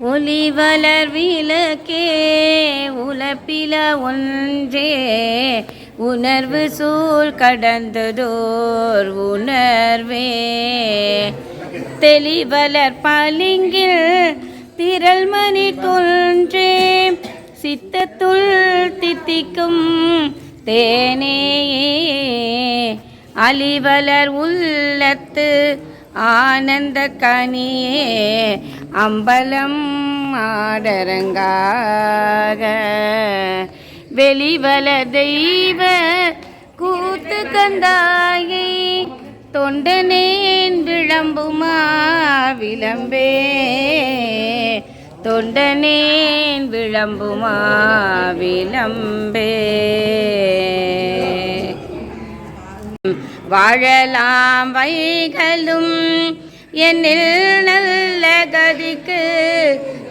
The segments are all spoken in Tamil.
ஒளி வளர் விளக்கே உலப்பில ஒன்றே. உணர்வு சூழ் கடந்ததோர் உணர்வே. தெளிவலர் பளிங்கில் திரள் மணி தோன்றே. சித்தத்துள் தித்திக்கும் தேனேயே. அலிவலர் உள்ளத்து ஆனந்த கனியே. அம்பலம் ஆடரங்காக. வெளிவல தெய்வ கூத்து கந்தாயை தொண்டனேன் விளம்புமா விளம்பே. தொண்டனேன் விளம்புமா விளம்பே. வாழலாம் வைகளும் என்னில் நல்ல கதிக்கு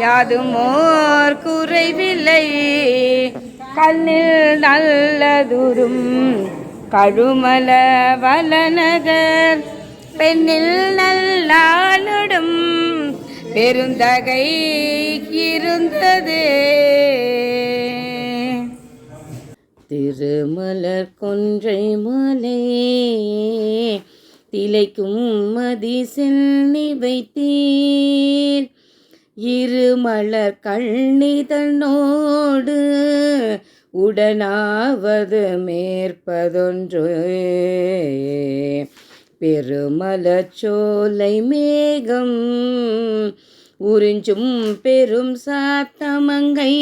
யாதுமோர் குறைவில்லை. கண்ணில் நல்லதுரும் கழுமல வலநகர் பெண்ணில் நல்லாளுடும் பெருந்தகை இருந்தது. திருமலர் கொன்றை மலை திளைக்கும் மதி சென்னி வைத்தீர். இருமலர் கண்ணிதனோடு உடனாவது மேற்பதொன்று. பெருமலச்சோலை மேகம் உறிஞ்சும் பெரும் சாத்தமங்கை.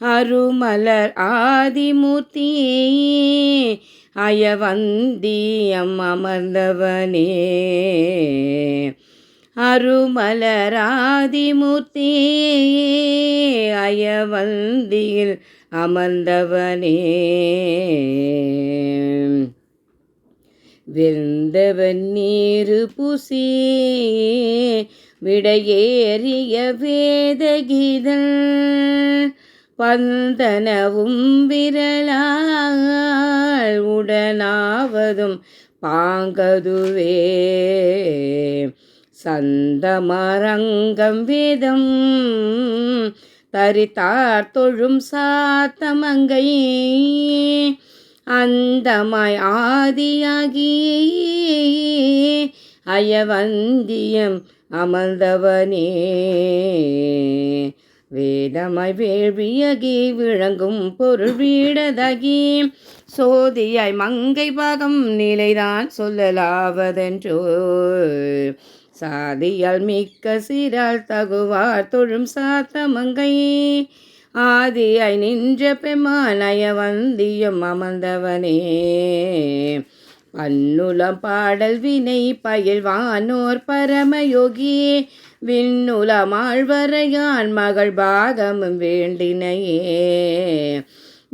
அருமலர் ஆதிமூர்த்தியே அயவந்தியம் அமர்ந்தவனே. அருமலர் அயவந்தியில் அமர்ந்தவனே. வெந்தவன் நீரு புசி விடையேறிய வேதகிதன் பந்தனவும் விரலால் உடனாவதும் பாங்கதுவே. சந்தமரங்கம் வேதம் தரித்தார் தொழும் சாத்தமங்கை. அந்தமாய் ஆதியாகி அயவந்தியம் அமர்ந்தவனே. வேதமாய் வேள்வியகி விளங்கும் பொருள் வீடதகி. சோதியாய் மங்கை பாகம் நிலைதான் சொல்லலாவதென்றோ. சாதியால் மிக்க சீரால் தகுவார் தொழும் சாத்த மங்கை ஆதியாய் நின்ற பெம்மானய வந்தியம் அமர்ந்தவனே. அந்நுலம் பாடல் வினை பயில்வானோர் பரமயோகி விண்ணுலமாழ்வரையான் மகள் பாகமும் வேண்டினையே.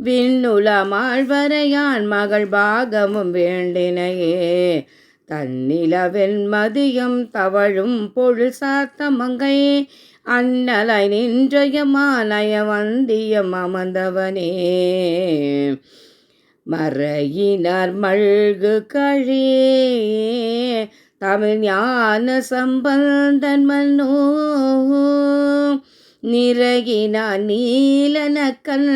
விண்ணுலம் ஆழ்வரையான் மகள் பாகமும் வேண்டினையே. தன்னிலவெண் மதியம் தவழும் பொருள் சாத்த மங்கை அன்னலை நின்றயமானய வந்தியம் அமர்ந்தவனே. மறையினார் மழ்கு கழே. தமிழ் ஞான சம்பந்தன் மன்னோ. நிறகினான் நீலனக்கல்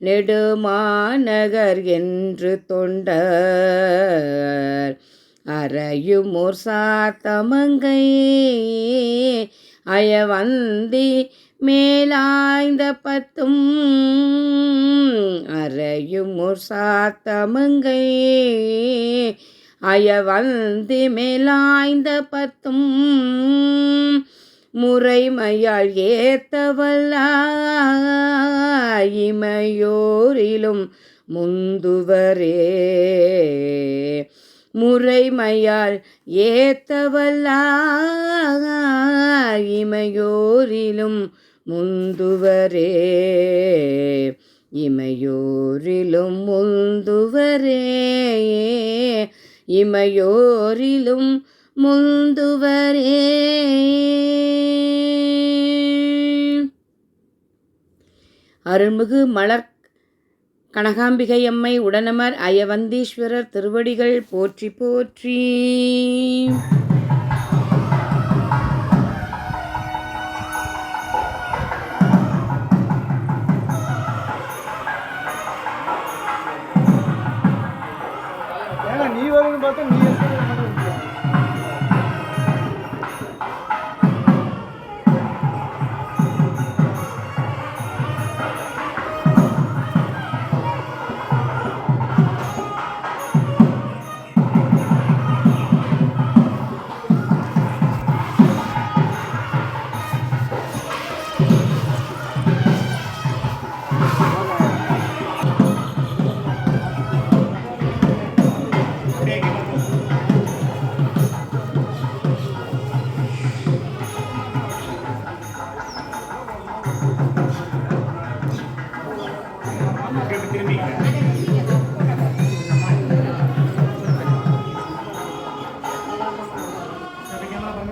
நெடுமாநகர் என்று தொண்டர். அறையுமோர் சாத்தமங்கை. அயவந்தி மேலாய்ந்த பத்தும் அறையுமோர் சாத்தமங்கை. அயவந்தி மேலாய்ந்த பத்தும் முறைமையால் ஏத்தவல்லிமையோரிலும் முந்துவரே. முறைமையால் ஏத்தவல்ல இமையோரிலும் முந்துவரே இமையோரிலும் முந்துவரே இமையோரிலும் முந்துவரே. அருள்மிகு மலர் கனகாம்பிகை அம்மை உடனமர் அயவந்தீஸ்வரர் திருவடிகள் போற்றி போற்றி. ওটা নিয়ে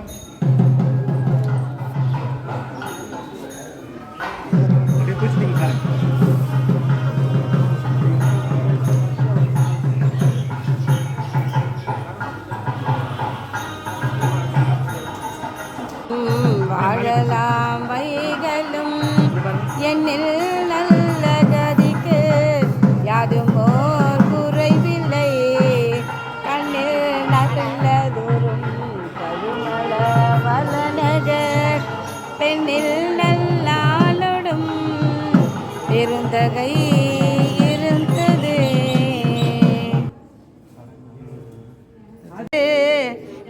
semana.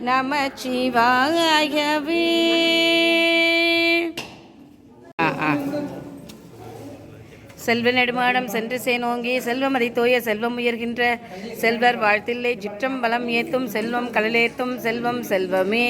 நமச்சிவாயவே செல்வ நெடுமாடம் சென்று சேனோங்கி செல்வமதி தோய செல்வம் உயர்கின்ற. செல்வர் வாழ்த்தில்லை சிற்றம் பலம் ஏத்தும் செல்வம் கடலேத்தும் செல்வம் செல்வமே.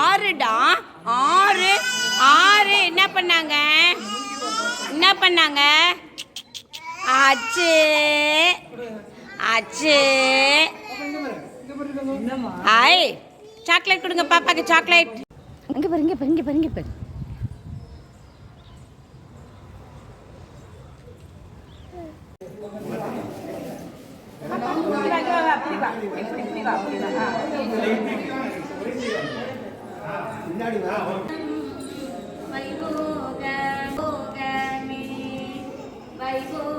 ஆறுடா? ஆறு? ஆறு. என்ன பண்ணாங்க? என்ன பண்ணாங்க? அச்சு அச்சு ஐ சாக்லேட் கொடுங்க பாப்பாக்கு சாக்லேட். இங்கே பாரு இங்கே பாரு இங்கே ready now. Bye, go, go,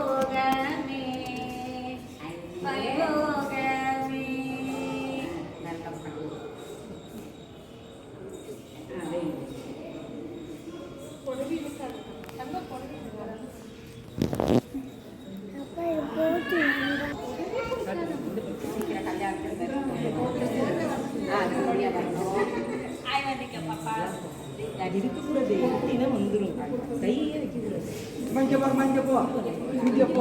அம்மா, இங்க பாரும்மா, இங்க போ இங்க போ